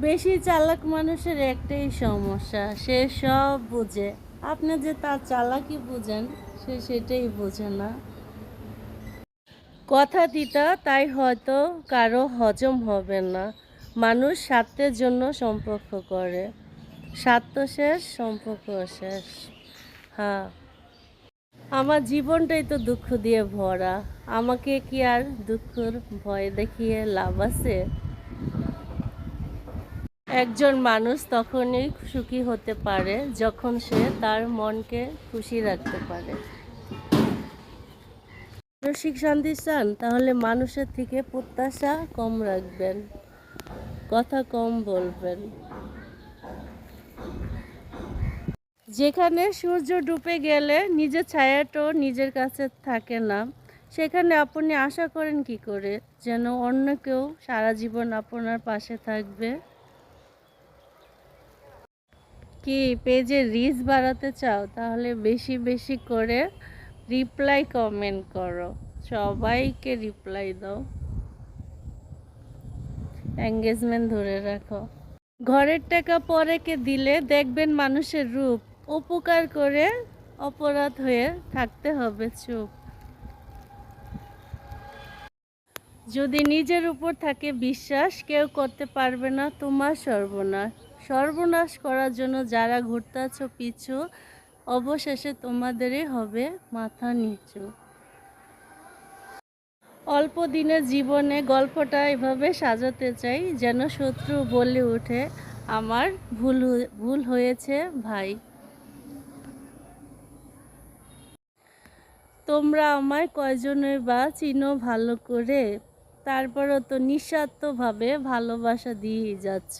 বেশি চালাক মানুষের একটাই সমস্যা, সে সব বুঝে। আপনি যে তার চালাকি বুঝেন, সে সেটাই বোঝে না। কথা দিতা, তাই হয়তো কারও হজম হবে না। মানুষ স্বার্থের জন্য সম্পর্ক করে। স্বার্থ শেষ, সম্পর্ক শেষ। হ্যাঁ। আমার জীবনটাই তো দুঃখ দিয়ে ভরা। আমাকে কি আর দুঃখর ভয় দেখিয়ে লাভ আছে? একজন মানুষ তখনই সুখী হতে পারে যখন সে তার মনকে খুশি রাখতে পারে। মানসিক শান্তি চান, তাহলে মানুষের থেকে প্রত্যাশা কম রাখবেন, কথা কম বলবেন। যেখানে সূর্য ডুবে গেলে নিজের ছায়াটাও নিজের কাছে থাকে না, সেখানে আপনি আশা করেন কি করে? যেন অন্য কেউ সারা জীবন আপনার পাশে থাকবে। কি পেজে রিচ বাড়াতে চাও? তাহলে বেশি বেশি করে রিপ্লাই কমেন্ট করো। সবাইকে রিপ্লাই দাও। এঙ্গেজমেন্ট ধরে রাখো। ঘরের টাকা পরেকে দিলে দেখবেন মানুষের রূপ। উপকার করে অপরাধ হয়ে থাকতে হবে, চুপ। যদি নিজের উপর থাকে বিশ্বাস, কেউ করতে পারবে না, তোমার সর্বনাশ। সর্বনাশ করার জন্য যারা ঘুরতেছ, পিছু, অবশেষে তোমাদেরই হবে মাথা নিচু। অল্প দিনের জীবনে গল্পটা এভাবে সাজাতে চাই যেন শত্রু বলে ওঠে, আমার ভুল ভুল হয়েছে ভাই। তোমরা আমায় কয়জনের বা চিনো ভালো করে? তারপরও তো নিঃস্বার্থভাবে ভালোবাসা দিয়েই যাচ্ছ।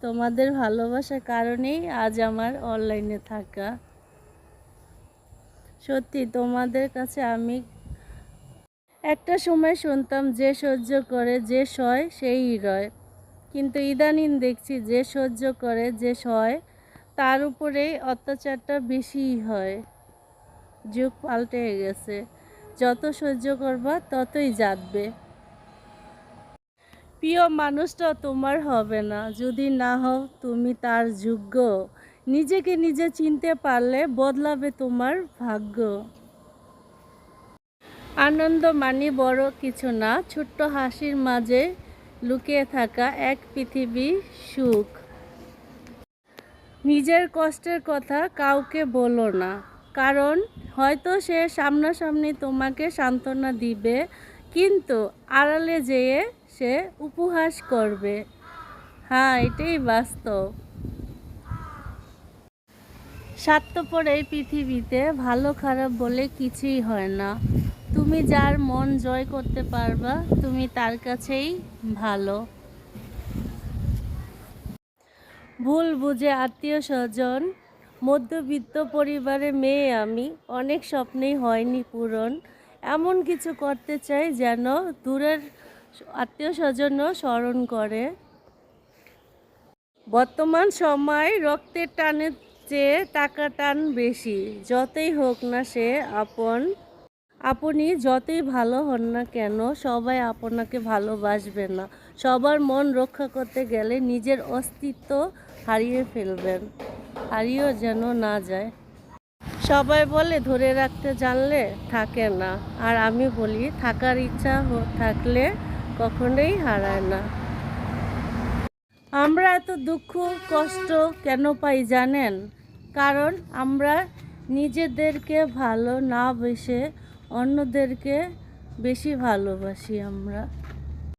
তোমাদের ভালোবাসার কারণেই আজ আমার অনলাইনে থাকা। সত্যি, তোমাদের কাছে আমি একটা সময় শুনতাম, যে সহ্য করে, যে সয়, সেই রয়। কিন্তু ইদানিং দেখছি, যে সহ্য করে, যে সয়, তার উপরেই অত্যাচারটা বেশিই হয়। যুগ পাল্টে গেছে। যত সহ্য করবা, ততই জাতবে প্রিয় মানুষটা তোমার হবে না। যদি না হও, তুমি তার যোগ্য। নিজেকে নিজে চিনতে পারলে বদলাবে তোমার ভাগ্য। আনন্দ মানে বড় কিছু না, ছোট্ট হাসির মাঝে লুকিয়ে থাকা এক পৃথিবী সুখ। নিজের কষ্টের কথা কাউকে বলো না, কারণ হয়তো সে সামনাসামনি তোমাকে সান্ত্বনা দিবে কিন্তু আড়ালে যেয়ে সে উপহাস করবে। হ্যাঁ এটাই বাস্তব। স্বার্থপর এই পৃথিবীতে ভালো খারাপ বলে কিছুই হয় না। তুমি যার মন জয় করতে পারবা, তুমি তার কাছেই ভালো। ভুল বুঝে আত্মীয় স্বজন, মধ্যবিত্ত পরিবারের মেয়ে আমি, অনেক স্বপ্নেই হয়নি পূরণ। এমন কিছু করতে চাই যেন দূরের আত্মীয় স্বজনও স্মরণ করে। বর্তমান সময় রক্তের টানের চেয়ে টাকা টান বেশি, যতই হোক না সে আপন। আপনি যতই ভালো হন না কেন, সবাই আপনাকে ভালোবাসবে না। সবার মন রক্ষা করতে গেলে নিজের অস্তিত্ব হারিয়ে ফেলবেন, হারিয়েও যেন না যায়। সবাই বলে, ধরে রাখতে জানলে থাকে না। আর আমি বলি, থাকার ইচ্ছা থাকলে কখনোই হারায় না। আমরা এত দুঃখ, কষ্ট কেন পাই জানেন? কারণ আমরা নিজেদেরকে ভালো না বেসে অন্যদেরকে বেশি ভালোবাসি আমরা।